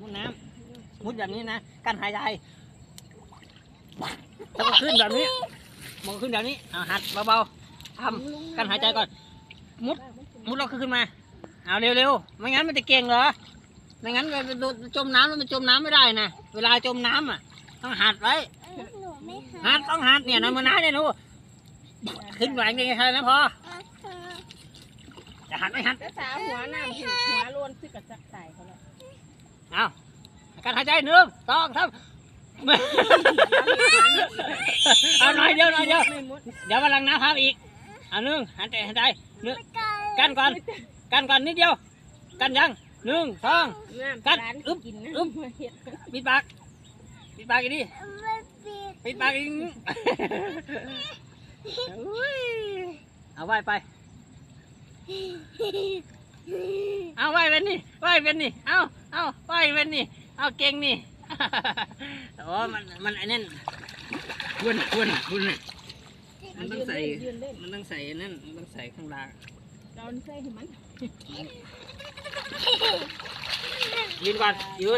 มุดน้ำมุดแบบนี้นะกั้นหายใจแล้วก็ขึ้นแบบนี้มันก็ขึ้นแบบนี้เอาหัดเบาๆทำกั้นหายใจก่อน มุดมุดเราขึ้นมาเอาเร็วๆไม่งั้นมันจะเก่งเหรอไม่งั้นมันโดนจมน้ำแล้วมันจมน้ำไม่ได้นะเวลาจมน้ำอะ ต้องหัดไว้หนูไม่หาหัดต้องหัดเนี่ยนะมือน้าเนี่ยหนูขึ้นแหวงเองแค่นั้นพอจะหัดไม่หัดแต่สาวหัวน้ำถึงหัวโลนซื้อกับจักใส่เขาแล้วเอาการหายใจหนึ่งสองสามเอาหน่อยเดียวหน่อยเดียวไม่มุดเดี๋ยวกำลังน้ำพับอีกเอาหนึ่งหันใจหันใจหนึ่งกันก่อนกันก่อนนิดเดียว กันยังหนึ่งสองน้ำกัดร้านอึ๊บกินนะอึ๊บมาเฮ็ดปิดปากปิดปากอีกดิไม่ปิดปิดปากอีกอุ้ยเอาไหวไป เอาไหวเป็นนี่ไหวเป็นนี่ เอาเอาไหวเป็นนี่ เอาเก่งนี่โอ้มัน มันไอ้นั่นวุ่นวุ่นวุ่นมันต้องใส่ยืนเล่นมันต้องใส่นั่น มันต้องใส่ข้างล่างเราใส่ให้มันยืนก่อนยืน